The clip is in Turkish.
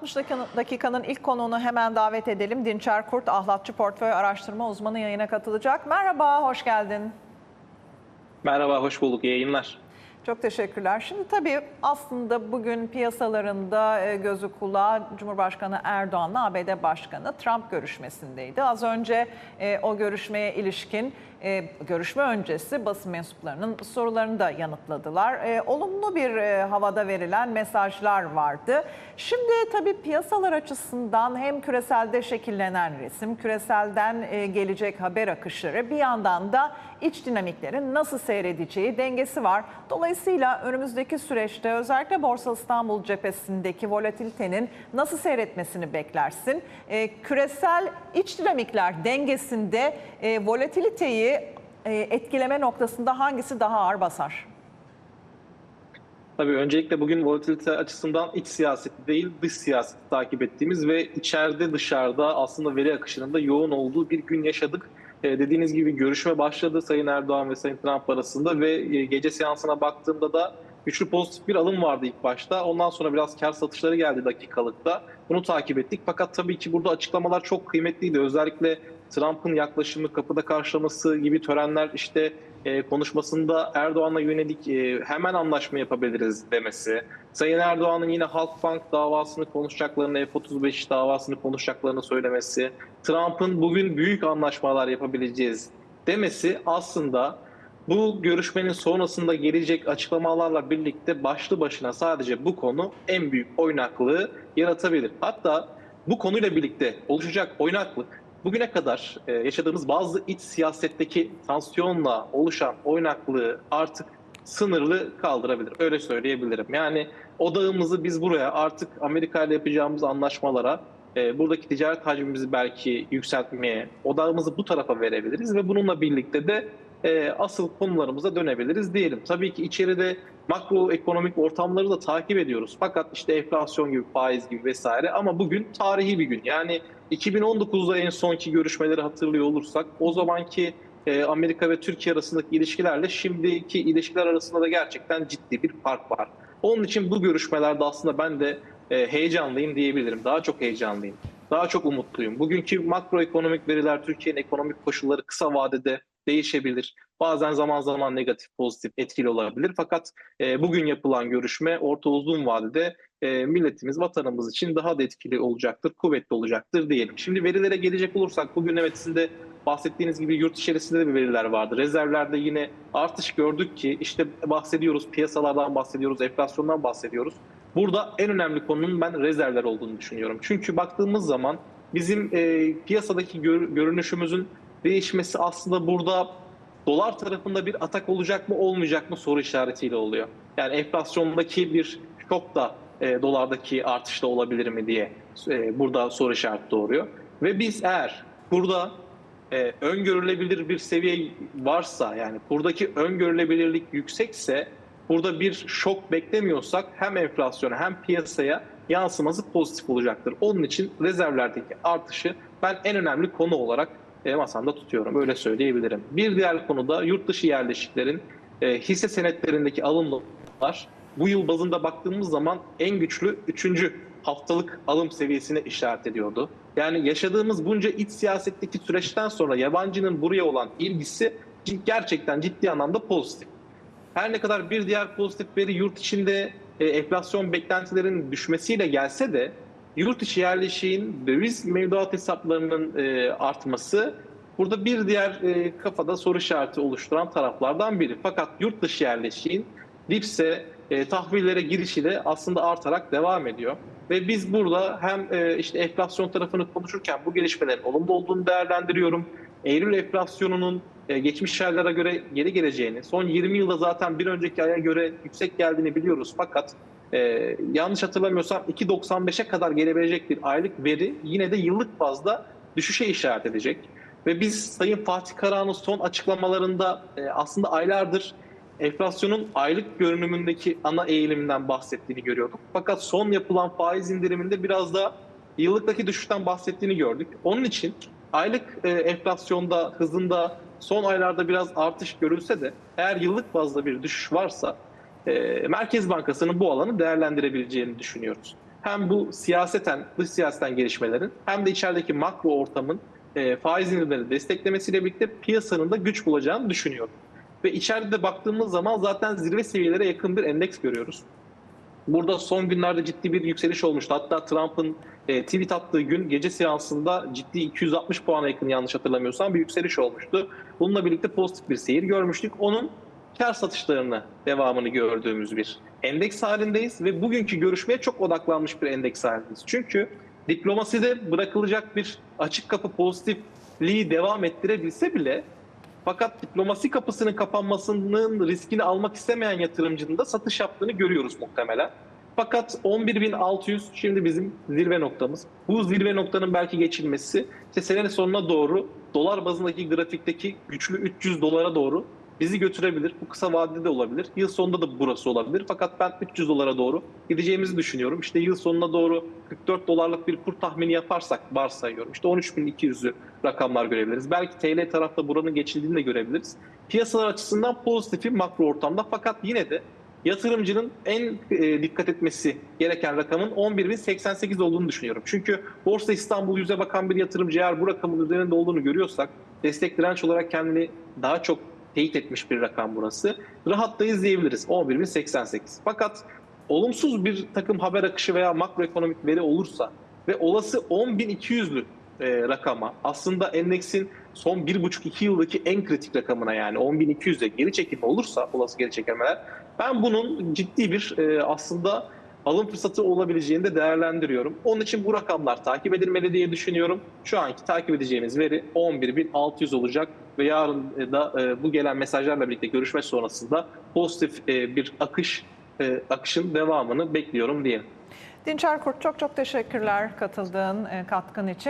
60 dakikanın ilk konuğunu hemen davet edelim. Dinçer Kurt, ahlatçı portföy araştırma uzmanı yayına katılacak. Merhaba, hoş geldin. Merhaba, hoş bulduk. İyi yayınlar. Çok teşekkürler. Şimdi tabii aslında bugün piyasalarında e, gözü kulağı Cumhurbaşkanı Erdoğan'la ABD Başkanı Trump görüşmesindeydi. Az önce e, o görüşmeye ilişkin e, görüşme öncesi basın mensuplarının sorularını da yanıtladılar. E, olumlu bir e, havada verilen mesajlar vardı. Şimdi tabii piyasalar açısından hem küreselde şekillenen resim, küreselden e, gelecek haber akışları bir yandan da iç dinamiklerin nasıl seyredeceği dengesi var. Dolayısıyla önümüzdeki süreçte özellikle Borsa İstanbul cephesindeki volatilitenin nasıl seyretmesini beklersin? E, küresel iç dinamikler dengesinde e, volatiliteyi e, etkileme noktasında hangisi daha ağır basar? Tabii öncelikle bugün volatilite açısından iç siyaseti değil dış siyaseti takip ettiğimiz ve içeride dışarıda aslında veri akışının da yoğun olduğu bir gün yaşadık. Ee, dediğiniz gibi görüşme başladı Sayın Erdoğan ve Sayın Trump arasında ve e, gece seansına baktığımda da güçlü pozitif bir alım vardı ilk başta. Ondan sonra biraz kar satışları geldi dakikalıkta. Bunu takip ettik. Fakat tabii ki burada açıklamalar çok kıymetliydi. Özellikle Trump'ın yaklaşımı, kapıda karşılaması gibi törenler işte e, konuşmasında Erdoğan'a yönelik e, hemen anlaşma yapabiliriz demesi. Sayın Erdoğan'ın yine Halkbank davasını konuşacaklarını, F-35 davasını konuşacaklarını söylemesi. Trump'ın bugün büyük anlaşmalar yapabileceğiz demesi aslında bu görüşmenin sonrasında gelecek açıklamalarla birlikte başlı başına sadece bu konu en büyük oynaklığı yaratabilir. Hatta bu konuyla birlikte oluşacak oynaklık bugüne kadar e, yaşadığımız bazı iç siyasetteki tansiyonla oluşan oynaklığı artık sınırlı kaldırabilir. Öyle söyleyebilirim. Yani odağımızı biz buraya artık Amerika ile yapacağımız anlaşmalara e, buradaki ticaret hacmimizi belki yükseltmeye, odağımızı bu tarafa verebiliriz ve bununla birlikte de e, asıl konularımıza dönebiliriz diyelim. Tabii ki içeride makroekonomik ortamları da takip ediyoruz. Fakat işte enflasyon gibi, faiz gibi vesaire ama bugün tarihi bir gün. Yani 2019'da en sonki görüşmeleri hatırlıyor olursak o zamanki e, Amerika ve Türkiye arasındaki ilişkilerle şimdiki ilişkiler arasında da gerçekten ciddi bir fark var. Onun için bu görüşmelerde aslında ben de e, heyecanlıyım diyebilirim. Daha çok heyecanlıyım. Daha çok umutluyum. Bugünkü makroekonomik veriler Türkiye'nin ekonomik koşulları kısa vadede değişebilir. Bazen zaman zaman negatif, pozitif, etkili olabilir. Fakat e, bugün yapılan görüşme orta uzun vadede e, milletimiz, vatanımız için daha da etkili olacaktır, kuvvetli olacaktır diyelim. Şimdi verilere gelecek olursak bugün evet sizin de bahsettiğiniz gibi yurt içerisinde de bir veriler vardı. Rezervlerde yine artış gördük ki işte bahsediyoruz, piyasalardan bahsediyoruz, enflasyondan bahsediyoruz. Burada en önemli konunun ben rezervler olduğunu düşünüyorum. Çünkü baktığımız zaman bizim e, piyasadaki gör, görünüşümüzün değişmesi aslında burada dolar tarafında bir atak olacak mı olmayacak mı soru işaretiyle oluyor. Yani enflasyondaki bir şok da e, dolardaki artışta olabilir mi diye e, burada soru işareti doğuruyor. Ve biz eğer burada e, öngörülebilir bir seviye varsa yani buradaki öngörülebilirlik yüksekse burada bir şok beklemiyorsak hem enflasyona hem piyasaya yansıması pozitif olacaktır. Onun için rezervlerdeki artışı ben en önemli konu olarak e, masamda tutuyorum. Öyle söyleyebilirim. Bir diğer konu da yurt dışı yerleşiklerin e, hisse senetlerindeki alımlar bu yıl bazında baktığımız zaman en güçlü 3. haftalık alım seviyesine işaret ediyordu. Yani yaşadığımız bunca iç siyasetteki süreçten sonra yabancının buraya olan ilgisi gerçekten ciddi anlamda pozitif. Her ne kadar bir diğer pozitif veri yurt içinde e, enflasyon beklentilerinin düşmesiyle gelse de yurt içi yerleşiğin döviz mevduat hesaplarının e, artması burada bir diğer e, kafada soru işareti oluşturan taraflardan biri. Fakat yurt dışı yerleşiğin dipse e, tahvillere girişi de aslında artarak devam ediyor. Ve biz burada hem e, işte enflasyon tarafını konuşurken bu gelişmelerin olumlu olduğunu değerlendiriyorum. Eylül enflasyonunun e, geçmiş aylara göre geri geleceğini, son 20 yılda zaten bir önceki aya göre yüksek geldiğini biliyoruz. Fakat ee, yanlış hatırlamıyorsam 2.95'e kadar gelebilecek bir aylık veri yine de yıllık bazda düşüşe işaret edecek. Ve biz Sayın Fatih Karahan'ın son açıklamalarında e, aslında aylardır enflasyonun aylık görünümündeki ana eğiliminden bahsettiğini görüyorduk. Fakat son yapılan faiz indiriminde biraz da yıllıktaki düşüşten bahsettiğini gördük. Onun için aylık e, enflasyonda hızında son aylarda biraz artış görülse de eğer yıllık bazda bir düşüş varsa e, Merkez Bankası'nın bu alanı değerlendirebileceğini düşünüyoruz. hem bu siyaseten, dış siyaseten gelişmelerin hem de içerideki makro ortamın e, faiz indirimleri desteklemesiyle birlikte piyasanın da güç bulacağını düşünüyorum. Ve içeride de baktığımız zaman zaten zirve seviyelere yakın bir endeks görüyoruz. Burada son günlerde ciddi bir yükseliş olmuştu. Hatta Trump'ın e, tweet attığı gün gece seansında ciddi 260 puana yakın yanlış hatırlamıyorsam bir yükseliş olmuştu. Bununla birlikte pozitif bir seyir görmüştük. Onun kar satışlarını devamını gördüğümüz bir endeks halindeyiz ve bugünkü görüşmeye çok odaklanmış bir endeks halindeyiz. Çünkü diplomaside bırakılacak bir açık kapı pozitifliği devam ettirebilse bile fakat diplomasi kapısının kapanmasının riskini almak istemeyen yatırımcının da satış yaptığını görüyoruz muhtemelen. Fakat 11.600 şimdi bizim zirve noktamız. Bu zirve noktanın belki geçilmesi işte senenin sonuna doğru dolar bazındaki grafikteki güçlü 300 dolara doğru bizi götürebilir. Bu kısa vadede de olabilir. Yıl sonunda da burası olabilir. Fakat ben 300 dolara doğru gideceğimizi düşünüyorum. İşte yıl sonuna doğru 44 dolarlık bir kur tahmini yaparsak varsayıyorum. İşte 13.200'lü rakamlar görebiliriz. Belki TL tarafta buranın geçildiğini de görebiliriz. Piyasalar açısından pozitif makro ortamda fakat yine de yatırımcının en e, dikkat etmesi gereken rakamın 11.088 olduğunu düşünüyorum. Çünkü Borsa İstanbul yüze bakan bir yatırımcı eğer bu rakamın üzerinde olduğunu görüyorsak destek direnç olarak kendini daha çok teyit etmiş bir rakam burası. Rahat da izleyebiliriz 11.088. Fakat olumsuz bir takım haber akışı veya makroekonomik veri olursa ve olası 10.200'lü e, rakama aslında endeksin son 1,5-2 yıldaki en kritik rakamına yani 10.200'e geri çekilme olursa olası geri çekilmeler ben bunun ciddi bir e, aslında alım fırsatı olabileceğini de değerlendiriyorum. Onun için bu rakamlar takip edilmeli diye düşünüyorum. Şu anki takip edeceğimiz veri 11.600 olacak ve yarın da e, bu gelen mesajlarla birlikte görüşme sonrasında pozitif e, bir akış e, akışın devamını bekliyorum diyelim. Dinçer Kurt çok çok teşekkürler katıldığın e, katkın için.